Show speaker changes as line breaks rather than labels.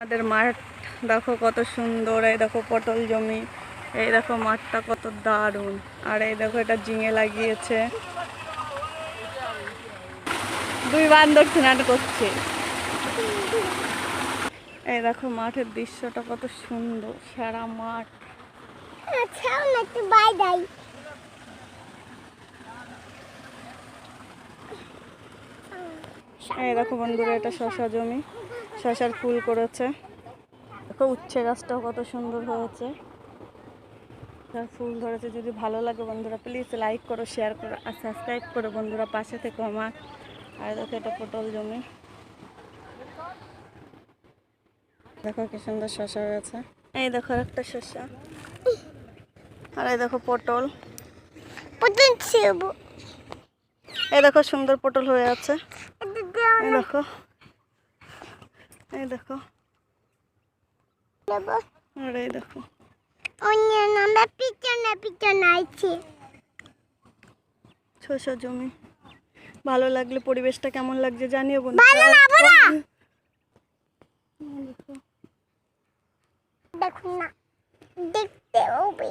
আমাদের মাঠ দেখো কত সুন্দর এই দেখো পটল জমি এই দেখো মাঠটা কত দারুণ। আর এই দেখো এটা জিঙে লাগিয়েছে। দুই বান্দর স্নান করছে। এই দেখো মাঠের দৃশ্যটা কত সুন্দর সারা মাঠ।
আচ্ছা
এই দেখো বন্ধুরা এটা শশা জমি। শশার ফুল করেছে। দেখো উচ্ছে গাছটাও কত সুন্দর হয়েছে। তার ফুল ধরেছে যদি ভালো লাগে বন্ধুরা প্লিজ লাইক করো শেয়ার করো আর সাবস্ক্রাইব করো বন্ধুরা পাশে থেকে আমার। আর দেখো এটা পটল জমি। দেখো কি সুন্দর শশা হয়েছে। এই দেখো একটা শশা। আর এই দেখো পটল।
পটল
এই দেখো সুন্দর পটল হয়ে আছে। দেখো। এই দেখো। আর এই দেখো।
অন্য নাম্বার পিছনে পিছনে আছে
শসা জমি। ভালো লাগলে পরিবেশটা কেমন লাগছে জানিও বন্ধু।
ভালো লাগবে না।
দেখো
দেখুন না। দেখতে হবে।